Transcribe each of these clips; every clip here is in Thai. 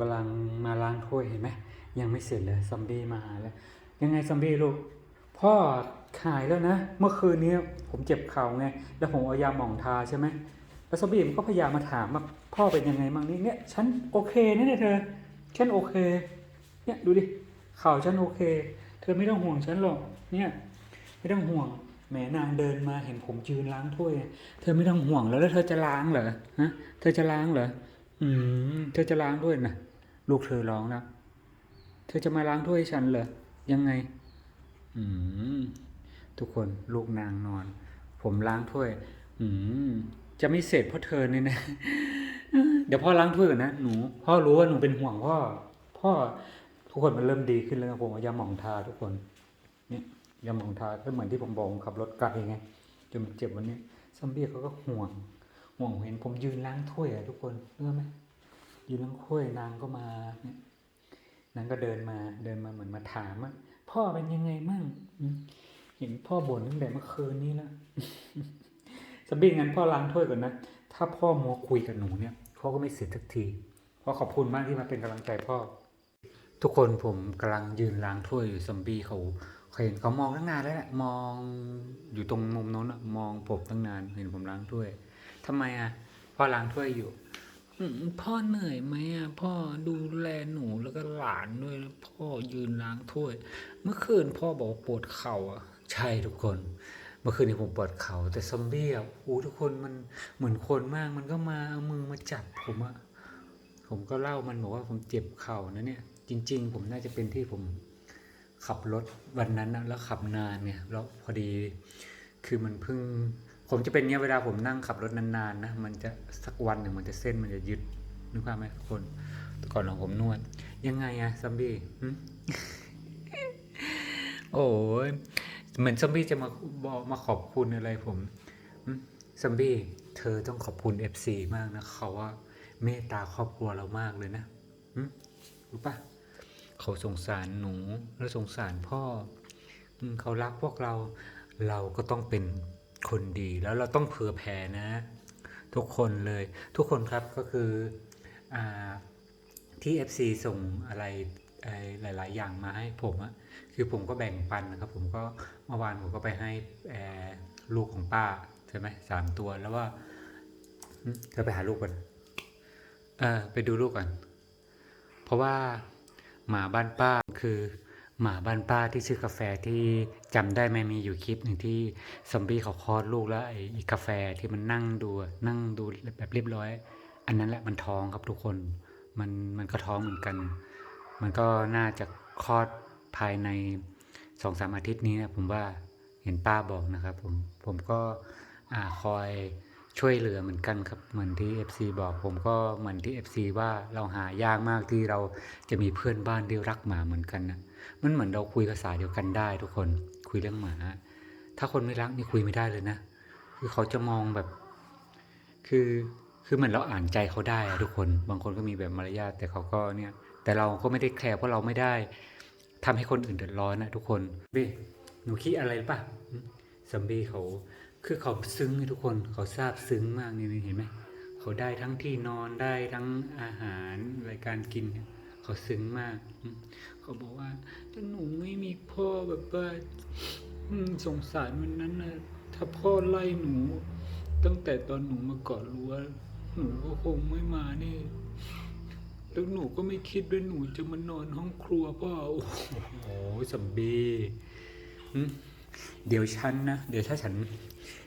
กำลังมาล้างถ้วยเห็นไหมยังไม่เสร็จเลยซอมบี้มาแล้ว ยังไงซอมบี้ลูก พ่อหายแล้วนะ เมื่อคืนนี้ผมเจ็บเข่าไง แล้วผมเอายาหม่องทาใช่ไหมแล้วซอมบี้มันก็พยายามมาถามว่าพ่อเป็นยังไงบ้างนี่เนี่ยฉันโอเคนะเนี่ยเธอฉันโอเค เนี่ยดูดิเข่าฉันโอเค เธอไม่ต้องห่วงฉันหรอกเนี่ยไม่ต้องห่วงแหมนางเดินมาเห็นผมยืนล้างถ้วย เธอไม่ต้องห่วงแล้วแล้วเธอจะล้างเหรอฮะเธอจะล้างเหรออืมเธอจะล้างด้วยนะ ลูกเธอร้องแล้วเธอจะมาล้างถ้วยฉันเหรอ ยังไง อืม ทุกคนลูกนางนอน ผมล้างถ้วย อืม จะไม่เสร็จเพราะเธอเนี่ยนะ เดี๋ยวพ่อล้างถ้วยก่อนนะ หนู พ่อรู้ว่าหนูเป็นห่วงพ่อ พ่อ ทุกคนมันเริ่มดีขึ้นแล้วนะผมเอยาหม่องทาทุกคน เนี่ยยาหม่องทาก็เหมือนที่ผมบอกขับรถไกลไงจนมันเจ็บวันนี้ซัมบี้เขาก็ห่วง ห่วงเห็นผมยืนล้างถ้วยอะทุกคนเรื่องไหม ยืนล้างถ้วยนางก็มาเนี่ยนางก็เดินมาเดินมาเหมือนมาถามว่าพ่อเป็นยังไงมั่งเห็นพ่อบ่นตั้งแต่เมื่อคืนนี้แล้วซัมบี้งั้นพ่อล้างถ้วยก่อนนะถ้าพ่อมัวคุยกับหนูเนี่ยพ่อก็ไม่เสร็จสักทีพ่อขอบคุณมากที่มาเป็นกำลังใจพ่อ ทุกคนผมกำลังยืนล้างถ้วยอยู่ซอมบี้เขาเขาเห็นเขามองตั้งนานแล้วแหละมองอยู่ตรงมุมโน้นมองผมตั้งนานเห็นผมล้างถ้วยทำไมอะพ่อล้างถ้วยอยู่ พ่อเหนื่อยไหมอะพ่อดูแลหนูแล้วก็หลานด้วยแล้วพ่อยืนล้างถ้วย เมื่อคืนพ่อบอกปวดเข่าอะใช่ทุกคน เมื่อคืนนี้ผมปวดเข่าแต่ซอมบี้อะโอ้ทุกคนมันเหมือนคนมากมันก็มาเอามือมาจับผมอะผมก็เล่ามันบอกว่าผมเจ็บเข่านะเนี่ย จริง ๆ ผมน่าจะเป็นที่ผมขับรถวันนั้นนะแล้วขับนานเนี่ยแล้วพอดีคือมันเพิ่ง ผมจะเป็นเงี้ยเวลาผมนั่งขับรถนานๆนะมันจะสักวันหนึ่งมันจะเส้นมันจะยึดนึกภาพไหมทุกคนก่อนของผมนวด ยังไงอะซัมบี้โอ้ยเหมือนซัมบี้จะมาบอกมาขอบคุณอะไรผมซัมบี้เธอต้องขอบคุณ FC มากนะเขาว่าเมตตาครอบครัวเรามากเลยนะรู้ปะเขาสงสารหนู และสงสารพ่อเขารักพวกเราเราก็ต้องเป็น คนดีแล้วเราต้องเผื่อแผ่นะ ทุกคนเลย ทุกคนครับก็คืออ่าที่ FC ส่งอะไรหลาย ๆ อย่างมาให้ผมอะคือผมก็แบ่งปันนะครับ ผมก็เมื่อวานผมก็ไปให้ลูกของป้าใช่ไหมสามตัวแล้วว่าเธอไปหาลูกก่อนเออไปดูลูกก่อน เพราะว่าหมาบ้านป้าคือหมาบ้านป้าที่ชื่อกาแฟที่ จำได้ไหมมีอยู่คลิปหนึ่งที่ซอมบี้เขาคลอดลูกแล้วไอ้กาแฟที่มันนั่งดูนั่งดูแบบเรียบร้อย อันนั้นแหละมันท้องครับทุกคนมันมันก็ท้องเหมือนกัน มันก็น่าจะคลอดภายในสองสามอาทิตย์นี้นะผมว่าเห็นป้าบอกนะครับผมผมก็อ่าคอยช่วยเหลือเหมือนกันครับเหมือนที่ FC บอกผมก็เหมือนที่ FC ว่าเราหายากมากที่เราจะมีเพื่อนบ้านที่รักหมาเหมือนกันนะมันเหมือนเราคุยภาษาเดียวกันได้ทุกคน คุยเรื่องหมา ถ้าคนไม่รักนี่คุยไม่ได้เลยนะ คือเขาจะมองแบบ คือคือเหมือนเราอ่านใจเขาได้ทุกคน บางคนก็มีแบบมารยาทแต่เขาก็เนี่ย แต่เราก็ไม่ได้แคร์เพราะเราไม่ได้ทำให้คนอื่นเดือดร้อนนะทุกคนเบ้หนูคิดอะไรป่ะหึซัมบี้เขา คือเขาซึ้งทุกคนเขาซาบซึ้งมากนี่เห็นไหมเขาได้ทั้งที่นอนได้ทั้งอาหารรายการกิน เขาซึ้งมาก เขาบอกว่าถ้าหนูไม่มีพ่อแบบว่าสงสารวันนั้นนะถ้าพ่อไล่หนู ตั้งแต่ตอนหนูมาเกาะรั้วหนูก็คงไม่มานี่แล้วหนูก็ไม่คิดว่าหนูจะมานอนห้องครัวพ่อโอ้โหสัมบีเดี๋ยวฉันนะเดี๋ยวถ้าฉัน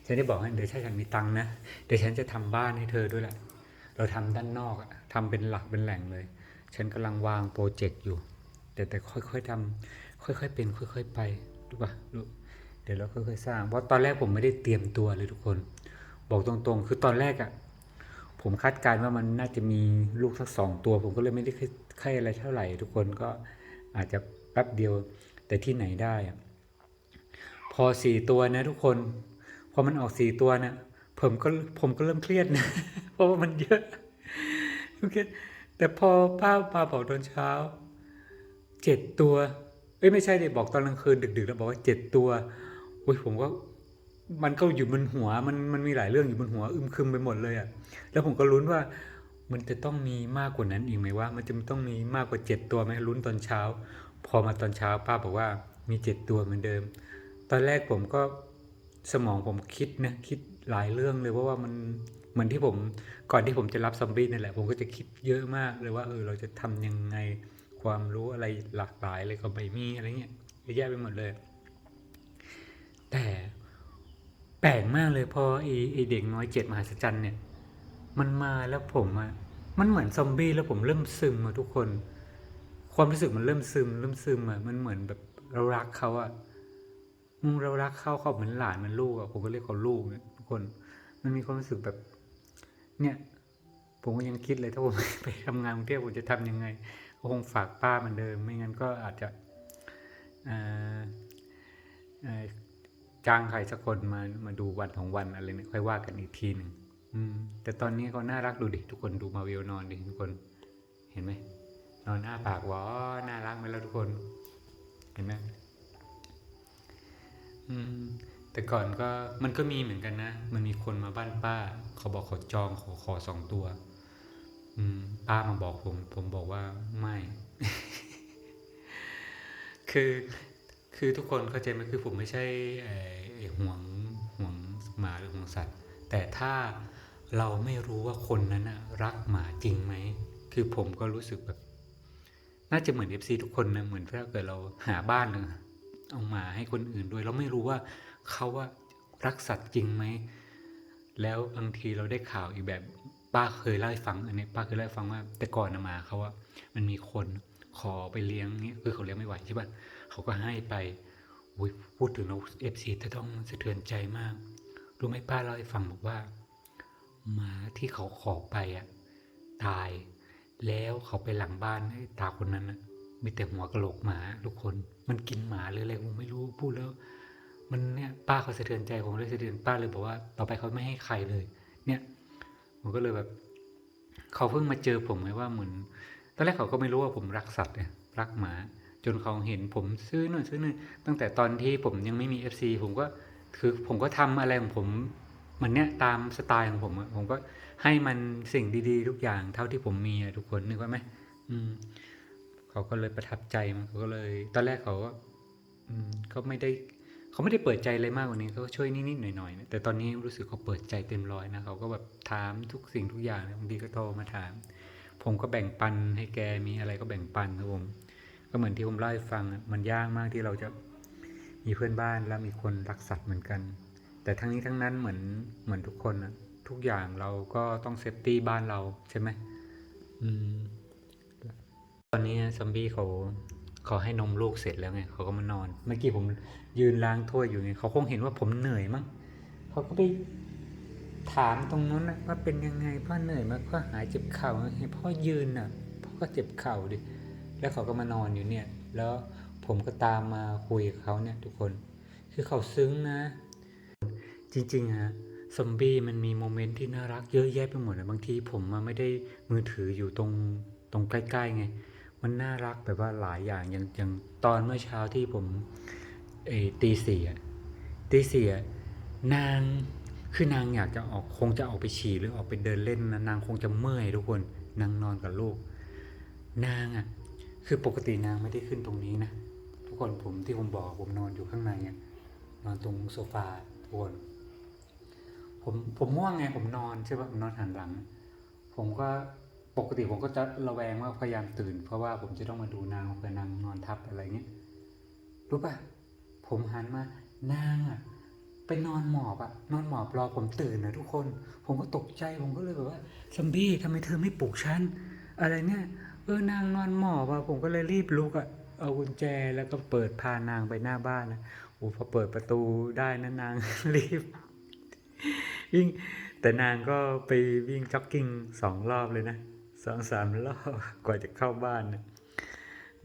ฉันได้บอกให้เดี๋ยวถ้าฉันมีตังนะเดี๋ยวฉันจะทำบ้านให้เธอด้วยแหละเราทำด้านนอกอะทำเป็นหลักเป็นแหล่งเลย ฉันกำลังวางโปรเจกต์อยู่ แต่แต่ค่อยๆทำค่อยๆเป็นค่อย ๆ ไปรู้ป่ะรู้เดี๋ยวเราค่อยๆสร้างเพราะตอนแรกผมไม่ได้เตรียมตัวเลยทุกคน บอกตรงๆ คือตอนแรกอะผมคาดการณ์ว่ามันน่าจะมีลูกสักสองตัว ผมก็เลยไม่ได้ครอะไรเท่าไหร่ ทุกคนก็อาจจะแป๊บเดียวแต่ที่ไหนได้อะพอสี่ตัวนะทุกคนพอมันออกสี่ตัวนะผมก็ผมก็เริ่มเครียดนะเพราะว่ามันเยอะโอเคแต่พอป้าป้าบอกตอนเช้า เจ็ดตัว เอ้ยไม่ใช่เลยบอกตอนกลางคืนดึกๆแล้วบอกว่าเจ็ดตัวอุ้ยผมก็มันก็อยู่บนหัวมันมันมีหลายเรื่องอยู่บนหัวอึมครึมไปหมดเลยอะ่ะแล้วผมก็ลุ้นว่ามันจะต้องมีมากกว่านั้นอีกไหมว่า มันจะต้องมีมากกว่าเจ็ดตัวไหมลุ้นตอนเช้า พอมาตอนเช้าป้าบอกว่ามีเจ็ดตัวเหมือนเดิม ตอนแรกผมก็สมองผมคิดนะคิดหลายเรื่องเลยเพราะว่ามันเหมือนที่ผมก่อนที่ผมจะรับซอมบี้นั่นแหละ ผมก็จะคิดเยอะมากเลยว่าเออเราจะทำยังไง ความรู้อะไรหลากหลายเลยก็ไม่มีอะไรเงี้ยเยอะแยะไปหมดเลย แต่แปลกมากเลยพอไอไอเด็กน้อยเจ็ดมหัศจรรย์เนี่ย มันมาแล้วผมอะมันเหมือนซอมบี้แล้วผมเริ่มซึมมาทุกคน ความรู้สึกมันเริ่มซึม เริ่มซึมอะมันเหมือนแบบเรารักเขาอะอืมเรารักเขาเขาเหมือนหลานเหมือนลูกอะผมก็เรียกเขาลูกเนี่ยทุกคน มันมีความรู้สึกแบบ เนี่ย ผมก็ยังคิดเลยถ้าผมไปทำงานกรุงเทพผมจะทำยังไง ก็คงฝากป้าเหมือนเดิม ไม่งั้นก็อาจจะจ้างใครสักคนมามาดูวันของวันอะไรเนี่ยค่อยว่ากันอีกทีหนึ่งแต่ตอนนี้เขาน่ารักดูดิทุกคนดูมาวิวนอนดิทุกคน เห็นไหมนอนอ้าปากวอน่ารักไหมแล้วทุกคน เห็นไหมแต่ก่อนก็มันก็มีเหมือนกันนะ มันมีคนมาบ้านป้า เขาบอกเขาจองขอขอสองตัว ป้ามาบอกผม ผมบอกว่าไม่ คือคือทุกคนเข้าใจไหมคือผมไม่ใช่ไอ้ห่วงห่วงหมาหรือห่วงสัตว์ แต่ถ้าเราไม่รู้ว่าคนนั้นนะรักหมาจริงไหม คือผมก็รู้สึกแบบ น่าจะเหมือน FC ทุกคนนะเหมือนถ้าเกิดเราหาบ้านเลยเอาหมาให้คนอื่นด้วย เราไม่รู้ว่าเขาว่ารักสัตว์จริงไหม แล้วบางทีเราได้ข่าวอีกแบบ ป้าเคยเล่าให้ฟังอันนี้ป้าเคยเล่าให้ฟังว่า แต่ก่อนมาเขาว่ามันมีคนขอไปเลี้ยงเนี้ยคือเขาเลี้ยงไม่ไหวใช่ป่ะเขาก็ให้ไปอุยพูดถึงเราเอฟซีจะต้องสะเทือนใจมากรู้ไหมป้าเล่าให้ฟังบอกว่าหมาที่เขาขอไปอะตายแล้วเขาไปหลังบ้านไอ้ตาคนนั้นนะมีแต่หัวกระโหลกหมาทุกคน มันกินหมาหรืออะไรผมไม่รู้พูดแล้ว มันเนี่ยป้าเขาสะเทือนใจผมเลยสะเทือนป้าเลยบอกว่า ต่อไปเขาไม่ให้ใครเลย เนี่ย ผมก็เลยแบบ เขาเพิ่งมาเจอผมไงว่าเหมือนตอนแรกเขาก็ไม่รู้ว่าผมรักสัตว์เนี่ยรักหมา จนเขาเห็นผมซื้อนู่นซื้อนี่ตั้งแต่ตอนที่ผมยังไม่มี FC ผมก็คือผมก็ทำอะไรของผม มันเนี่ยตามสไตล์ของผมผมก็ให้มันสิ่งดี ๆ ทุกอย่างเท่าที่ผมมีทุกคนนึกว่าไหมอืมเขาก็เลยประทับใจมันเขาก็เลย ตอนแรกเขาก็อืมเขาไม่ได้ เขาไม่ได้เปิดใจเลยมากกว่านี้เขาก็ช่วยนิดๆหน่อยๆนะแต่ตอนนี้รู้สึกเขาเปิดใจเต็มร้อยนะเขาก็แบบถามทุกสิ่งทุกอย่างบางทีก็โทรมาถาม ผมก็แบ่งปันให้แกมีอะไรก็แบ่งปันครับผมก็เหมือนที่ผมเล่าให้ฟังมันยากมากที่เราจะมีเพื่อนบ้านแล้วมีคนรักสัตว์เหมือนกัน แต่ทั้งนี้ทั้งนั้นเหมือนเหมือนทุกคนนะทุกอย่างเราก็ต้องเซฟตี้บ้านเราใช่ไหมอืมตอนนี้ซอมบี้เขา เขาให้นมลูกเสร็จแล้วไงเขาก็มานอน เมื่อกี้ผมยืนล้างถ้วยอยู่ไงเขาคงเห็นว่าผมเหนื่อยมั้งเขาก็ไปถามตรงนั้นนะว่าเป็นยังไงพ่อเหนื่อยไหมพ่อหายเจ็บเข่าให้พ่อยืนน่ะพ่อก็เจ็บเข่าดิแล้วเขาก็มานอนอยู่เนี่ย แล้วผมก็ตามมาคุยกับเขาเนี่ย ทุกคน คือเขาซึ้งนะ จริงๆฮะซอมบี้มันมีโมเมนต์ที่น่ารักเยอะแยะไปหมดเลยบางทีผมมาไม่ได้มือถืออยู่ตรงตรงใกล้ๆไง มันน่ารักแบบว่าหลายอย่างอย่างอย่างตอนเมื่อเช้าที่ผมเอตีสี่อะตีสี่อะนางคือนางอยากจะออกคงจะออกไปฉี่หรือออกไปเดินเล่นนะนางคงจะเมื่อยทุกคนนางนอนกับลูก นางอะคือปกตินางไม่ได้ขึ้นตรงนี้นะทุกคนผมที่ผมบอกผมนอนอยู่ข้างในอะนอนตรงโซฟาทุกคนผมผมง่วงไงผมนอนใช่ป่ะผมนอนหันหลัง ผมก็ ปกติผมก็จะระแวงว่าพยายามตื่น เพราะว่าผมจะต้องมาดูนางเผื่อนางนอนทับอะไรเงี้ยรู้ป่ะผมหันมานางอะไปนอนหมอบอะนอนหมอบรอผมตื่นนะทุกคน ผมก็ตกใจผมก็เลยแบบว่าซัมบี้ทำไมเธอไม่ปลุกฉันอะไรเนี่ยเออนางนอนหมอบอะผมก็เลยรีบลุกอะเอากุญแจแล้วก็เปิดพานางไปหน้าบ้านนะโอ้พอเปิดประตูได้นะนางรีบวิ่งแต่นางก็ไปวิ่งจ็อกกิ้งสองรอบเลยนะ สองสามรอบกว่าจะเข้าบ้านนะ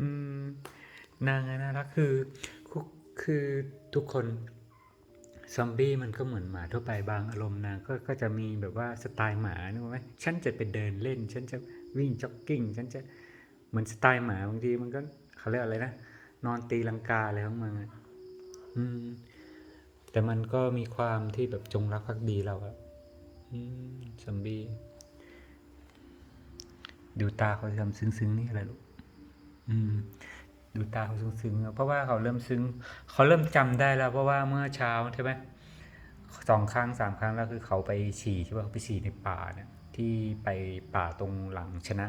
อืมนางอะน่ารักคือคุคือทุกคนซอมบี้มันก็เหมือนหมาทั่วไปบางอารมณ์นางก็ก็จะมีแบบว่าสไตล์หมานึกไหมฉันจะไปเดินเล่น ฉันจะวิ่งจ็อกกิ้ง ฉันจะเหมือนสไตล์หมาบางทีมันก็เขาเรียกอะไรนะนอนตีลังกาอะไรของมันอะอืม แต่มันก็มีความที่แบบจงรักภักดีเราอะอืมซอมบี้ ดูตาเขาทำซึ้งๆนี่อะไรลูกอืม ดูตาเขาซึ้งๆเพราะว่าเขาเริ่มซึ้งเขาเริ่มจำได้แล้ว เพราะว่าเมื่อเช้าใช่ไหมสองครั้งสามครั้งแล้วคือเขาไปฉี่ใช่ป่ะเขาไปฉี่ในป่าเนี่ย ที่ไปป่าตรงหลังชนะ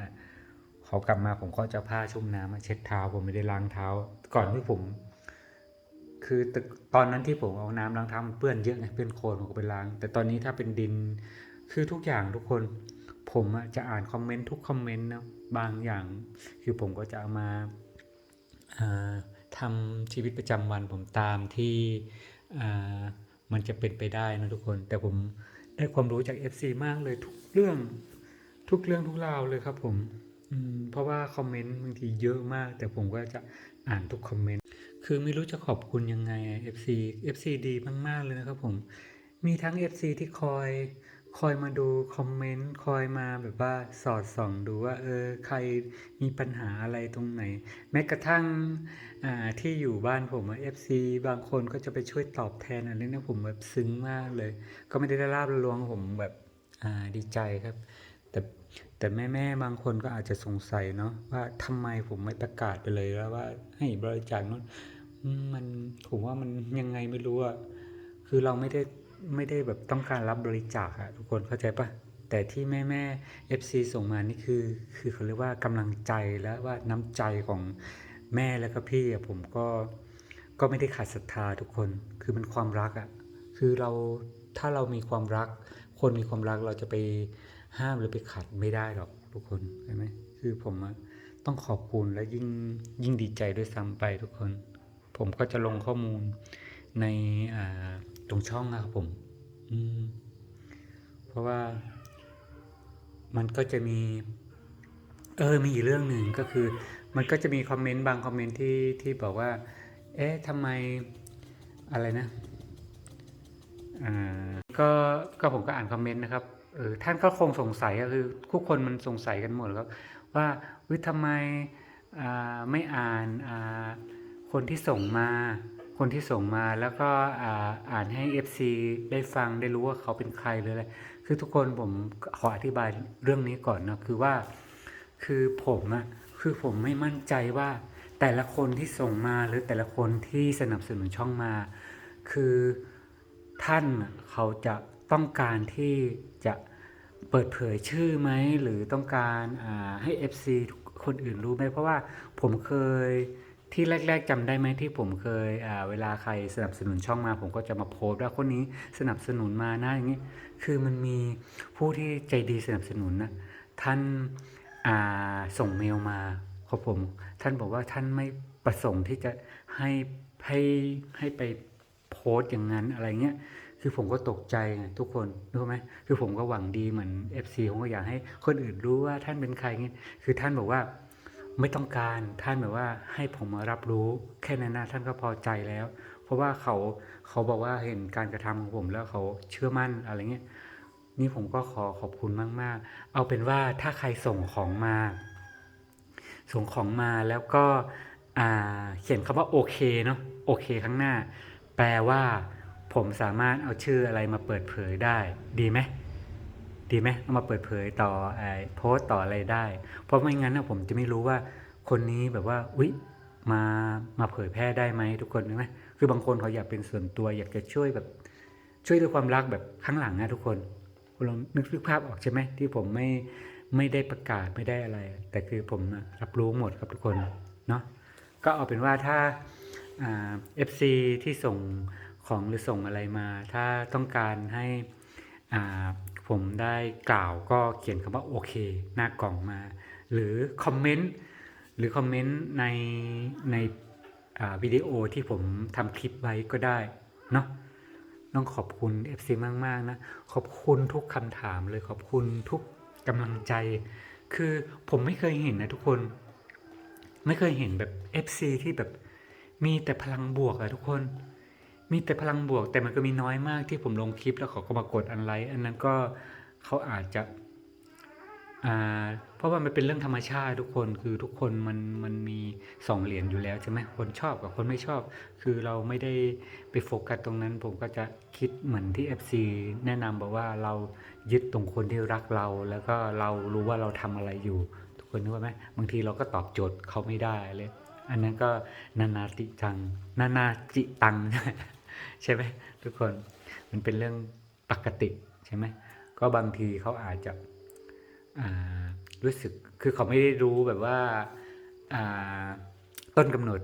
เขากลับมาผมก็จะผ้าชุ่มน้ำมาเช็ดเท้าผมไม่ได้ล้างเท้า ก่อนที่ผม คือตอนนั้นที่ผมเอาน้ำล้างเท้ามันเปื้อนเยอะไงเปื้อนโคลนผมก็ไปล้าง แต่ตอนนี้ถ้าเป็นดินคือทุกอย่างทุกคน ผมจะอ่านคอมเมนต์ทุกคอมเมนต์นะบางอย่าง คือผมก็จะเอามาาทำชีวิตประจำวันผมตามที่มันจะเป็นไปได้นะทุกคน แต่ผมได้ความรู้จาก FC มากเลยทุกเรื่องทุกเรื่องทุกราวเลยครับผมมเพราะว่าคอมเมนต์บางทีเยอะมาก แต่ผมก็จะอ่านทุกคอมเมนต์คือไม่รู้จะขอบคุณยังไงอะ FC FC ดีมากๆเลยนะครับผมมีทั้ง FC ที่คอย คอยมาดูคอมเมนต์คอยมาแบบว่าสอดส่องดูว่าเออใครมีปัญหาอะไรตรงไหน แม้กระทั่งที่อยู่บ้านผมเอะ FC บางคนก็จะไปช่วยตอบแทนอันนี้นะผมแบบซึ้งมากเลย ก็ไม่ได้ลาบลวงผมแบบดีใจครับ แต่แต่แม่แม่บางคนก็อาจจะสงสัยเนาะว่าทำไมผมไม่ประกาศไปเลยแล้วว่าให้บริจาคนู้นมมันผมว่ามันยังไงไม่รู้อะคือเราไม่ได้ ไม่ได้แบบต้องการรับบริจาคอะทุกคนเข้าใจปะแต่ที่แม่แม่ FC ส่งมานี่คือ คือเขาเรียกว่ากำลังใจและว่าน้ำใจของแม่แล้วก็พี่อะผมก็ก็ไม่ได้ขาดศรัทธาทุกคนคือมันความรักอะคือเราถ้าเรามีความรัก คนมีความรักเราจะไปห้ามหรือไปขัดไม่ได้หรอกทุกคนใช่ไหมคือผมอะต้องขอบคุณและยิ่งยิ่งดีใจด้วยซ้ำไปทุกคน ผมก็จะลงข้อมูลในอ่า ตรงช่องนะครับผม อืม เพราะว่ามันก็จะมี เออ มีอีกเรื่องหนึ่งก็คือ มันก็จะมีคอมเมนต์บางคอมเมนต์ที่ที่บอกว่า เอ๊ะทำไมอะไรนะอ่าก็ก็ผมก็อ่านคอมเมนต์นะครับเออท่านก็คงสงสัยก็คือทุกคนมันสงสัยกันหมดครับ ว่าวิทำไมอ่าไม่อ่านอ่าคนที่ส่งมา คนที่ส่งมาแล้วก็อ่าอานให้ FC ได้ฟังได้รู้ว่าเขาเป็นใครหรืออะไรคือทุกคนผมขออธิบายเรื่องนี้ก่อนนะคือว่าคือผมอะคือผมไม่มั่นใจว่าแต่ละคนที่ส่งมาหรือแต่ละคนที่สนับสนุนช่องมา คือท่านเขาจะต้องการที่จะเปิดเผยชื่อไหมหรือต้องการาให้ FC คนอื่นรู้ไหมเพราะว่าผมเคย ที่แรก ๆจำได้ไหมที่ผมเคยเวลาใครสนับสนุนช่องมา ผมก็จะมาโพสต์ว่าคนนี้สนับสนุนมานะอย่างนี้คือมันมีผู้ที่ใจดีสนับสนุนนะท่านาส่งเมลมาครับผม ท่านบอกว่าท่านไม่ประสงค์ที่จะให้ให้ให้ไปโพสต์อย่างนั้นอะไรเงี้ยคือผมก็ตกใจไงทุกคนรู้ไหมคือผมก็หวังดีเหมือน FC ผมก็อยากให้คนอื่นรู้ว่าท่านเป็นใครเงี้ยคือท่านบอกว่า ไม่ต้องการท่านแบบว่าให้ผมมารับรู้แค่นั้นนะท่านก็พอใจแล้ว เพราะว่าเขาเขาบอกว่าเห็นการกระทำของผมแล้วเขาเชื่อมั่นอะไรเงี้ยนี่ผมก็ขอขอบคุณมาก ๆ เอาเป็นว่าถ้าใครส่งของมา ส่งของมาแล้วก็อ่าเขียนคำว่าโอเคเนาะโอเคข้างหน้า แปลว่าผมสามารถเอาชื่ออะไรมาเปิดเผยได้ดีไหม ดีไหมเอามาเปิดเผยต่อไอ้โพสต์ต่ออะไรได้ เพราะไม่งั้นนะผมจะไม่รู้ว่าคนนี้แบบว่าอุ๊ยมามาเผยแพร่ได้ไหมทุกคนใช่ไหมคือบางคนเขาอยากเป็นส่วนตัวอยากจะช่วยแบบช่วยด้วยความรักแบบข้างหลังนะทุกคนคุณลองนึกภาพออกใช่ไหมที่ผมไม่ไม่ได้ประกาศไม่ได้อะไร แต่คือผมนะรับรู้หมดครับทุกคนเนาะก็เอาเป็นว่าถ้าเอ่า FC ที่ส่งของหรือส่งอะไรมา ถ้าต้องการให้อ่า ผมได้กล่าวก็เขียนคำว่าโอเคหน้ากล่องมา หรือคอมเมนต์หรือคอมเมนต์ในในวิดีโอที่ผมทำคลิปไว้ก็ได้เนาะต้องขอบคุณ FC มาก ๆ นะ ขอบคุณทุกคำถามเลยขอบคุณทุกกำลังใจ คือผมไม่เคยเห็นนะทุกคน ไม่เคยเห็นแบบ FC ที่แบบมีแต่พลังบวกอะทุกคน มีแต่พลังบวกแต่มันก็มีน้อยมากที่ผมลงคลิปแล้วเขาก็มากดอันไลค์อันนั้นก็เขาอาจจะเพราะว่ามันเป็นเรื่องธรรมชาติทุกคนคือทุกคนมันมันมีสองเหรียญอยู่แล้วใช่ไหมคนชอบกับคนไม่ชอบ คือเราไม่ได้ไปโฟกัสตรงนั้น ผมก็จะคิดเหมือนที่ FC แนะนำบอกว่าเรายึดตรงคนที่รักเรา แล้วก็เรารู้ว่าเราทำอะไรอยู่ ทุกคนนึกไหมบางทีเราก็ตอบโจทย์เขาไม่ได้เลย อันนั้นก็นานาติจังนานาจิตัง ใช่ไหมทุกคนมันเป็นเรื่องปกติใช่ไหมก็บางทีเขาอาจจะรู้สึกคือเขาไม่ได้รู้แบบว่าต้นกำเนิด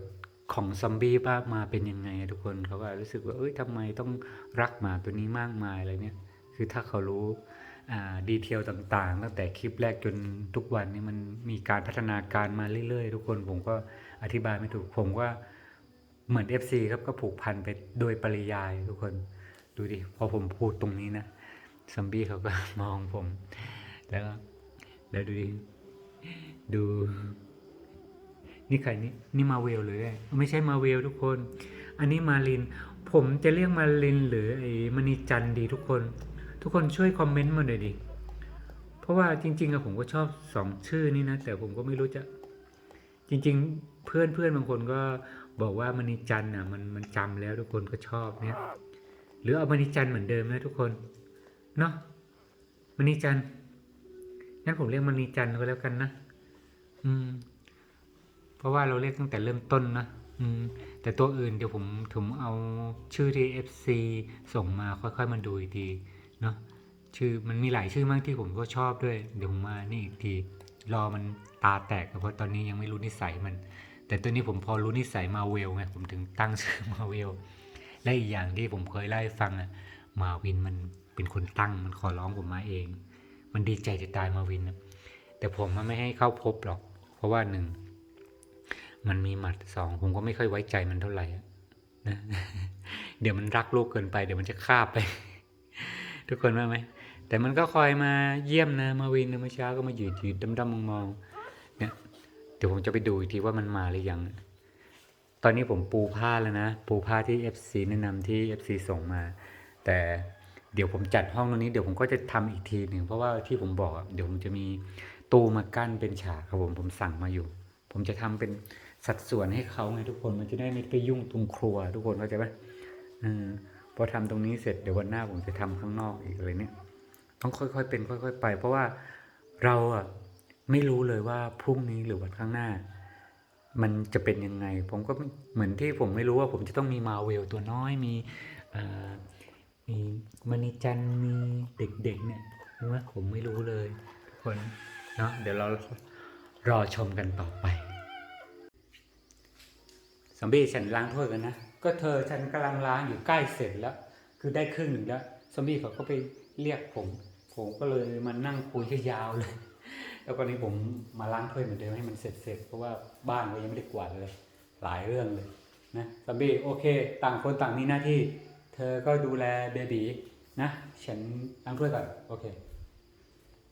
ของซอมบี้บ้ามาเป็นยังไงทุกคนเขาก็รู้สึกว่าเอ้ยทำไมต้องรักหมาตัวนี้มากมายอะไรเนี่ยคือถ้าเขารู้ดีเทลต่างๆ ตั้งแต่คลิปแรกจนทุกวันนี้มันมีการพัฒนาการมาเรื่อยๆ ทุกคนผมก็อธิบายไม่ถูกผมว่า เหมือน FC ครับก็ผูกพันไปโดยปริยายทุกคนดูดิพอผมพูดตรงนี้นะซอมบี้เขาก็มองผม แล้วก็แล้วดูดิดู นี่ใครนี่นี่มาเวลเลยไม่ใช่มาเวลทุกคน อันนี้มาลิน ผมจะเรียกมาลินหรือไอ้มณีจันดีทุกคน ทุกคนช่วยคอมเมนต์มาหน่อยดิเพราะว่าจริงๆอะผมก็ชอบสองชื่อนี้นะ แต่ผมก็ไม่รู้จะ จริง ๆ เพื่อนเพื่อนบางคนก็บอกว่ามณีจันทร์อะมันมันจำแล้วทุกคนก็ชอบเนี่ย หรือเอามณีจันทร์เหมือนเดิมนะทุกคนเนาะมณีจันทร์งั้นผมเรียกมณีจันทร์ก็แล้วกันนะอืม เพราะว่าเราเรียกตั้งแต่เริ่มต้นนะอืม แต่ตัวอื่นเดี๋ยวผมผมเอาชื่อที่ FC ส่งมาค่อยๆมาดูอีกทีเนาะชื่อมันมีหลายชื่อมากที่ผมก็ชอบด้วย เดี๋ยวผมมานี่อีกที รอมันตาแตกเพราะตอนนี้ยังไม่รู้นิสัยมัน แต่ตัวนี้ผมพอรู้นิสัยมาเวลไงผมถึงตั้งชื่อมาเวลและอีกอย่างที่ผมเคยเล่าให้ฟังอะมาวินมันเป็นคนตั้งมันขอร้องผมมาเอง มันดีใจจะตายมาวินนะแต่ผมมันไม่ให้เข้าพบหรอก เพราะว่าหนึ่งมันมีหมัดสองผมก็ไม่ค่อยไว้ใจมันเท่าไหร่นะเดี๋ยวมันรักลูกเกินไป เดี๋ยวมันจะคาบไป ทุกคนว่าไหม แต่มันก็คอยมาเยี่ยมนะมาวินนะเมื่อเช้าก็มายืนยืนดำดำมองมองๆเนี่ยเดี๋ยวผมจะไปดูอีกทีว่ามันมาหรือยัง ตอนนี้ผมปูผ้าแล้วนะ ปูผ้าที่ FC แนะนำที่ FC ส่งมา แต่เดี๋ยวผมจัดห้องตรงนี้เดี๋ยวผมก็จะทำอีกทีหนึ่งเพราะว่าที่ผมบอกเดี๋ยวผมจะมีตู้มากั้นเป็นฉากครับผมผมสั่งมาอยู่ ผมจะทำเป็นสัดส่วนให้เขาไงทุกคนมันจะได้ไม่ไปยุ่งตรงครัว ทุกคนเข้าใจไหมเออพอทำตรงนี้เสร็จเดี๋ยววันหน้าผมจะทำข้างนอกอีกอะไรเนี่ย ต้องค่อยๆ เป็นค่อย ๆ ไป เพราะว่าเราอะไม่รู้เลยว่าพรุ่งนี้หรือวันข้างหน้า มันจะเป็นยังไง ผมก็เหมือนที่ผมไม่รู้ว่าผมจะต้องมีมาเวลตัวน้อยมีมีมณีจันมีเด็กๆเนี่ยใช่ไหมผมไม่รู้เลยทุกคนเนาะเดี๋ยวเรารอชมกันต่อไปซอมบี้ฉันล้างถ้วยกันนะ ก็เธอฉันกำลังล้างอยู่ใกล้เสร็จแล้ว คือได้ครึ่งหนึ่งแล้วซอมบี้เขาก็ไปเรียกผม ผมก็เลยมานั่งคุยยาวเลย แล้วก็นี้ผมมาล้างถ้วยเหมือนเดิมให้มันเสร็จๆเพราะว่าบ้านก็ยังไม่ได้กวาดเลย หลายเรื่องเลยนะซอมบี้โอเค ต่างคนต่างมีหน้าที่ เธอก็ดูแลเบบีนะ ฉันล้างถ้วยก่อนโอเค